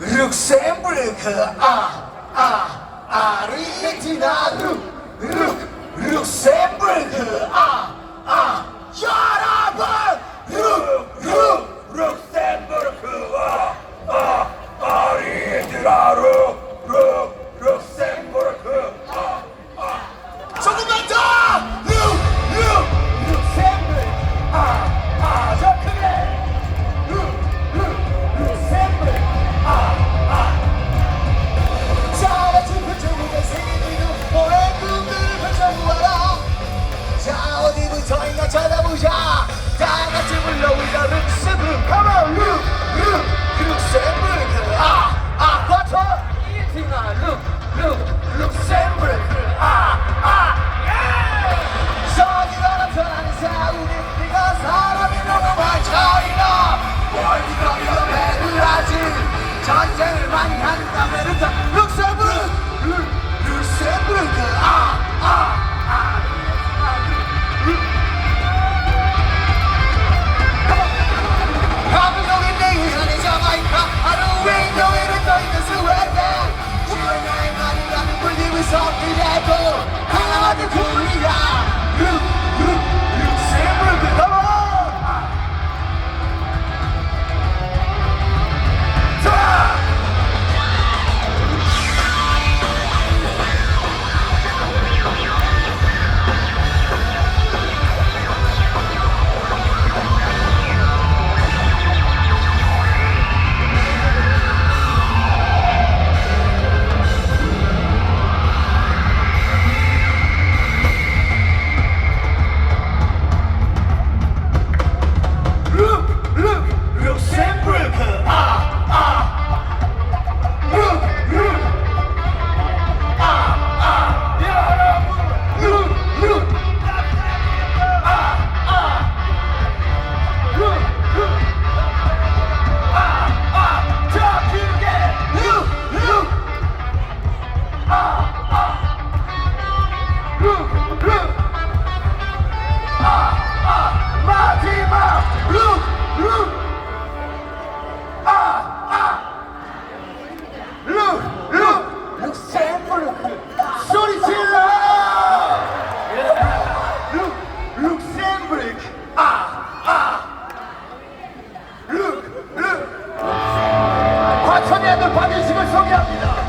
Luxemburg, ah, ah, Argentinado, Lux, Luxemburg, ah, ah, Yarabı, Lux, Lux, Luxemburg, ah, ah, Argentinado. 하나님의 그 아들 박인식을 소개합니다.